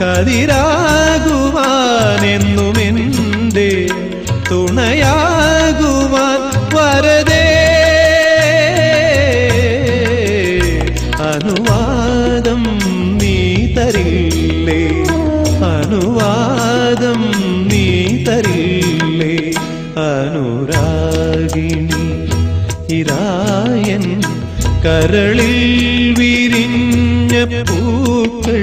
കതിരാകുവാനെന്നുമെന്റെ തുണയാകുവാൻ വരതേ. അനുവാദം നീ തരില്ലേ? അനുവാദം നീ തരില്ലേ? അനുരാഗിണി ഇരായൻ കരളിൽ വിരിഞ്ഞ പൂക്കൾ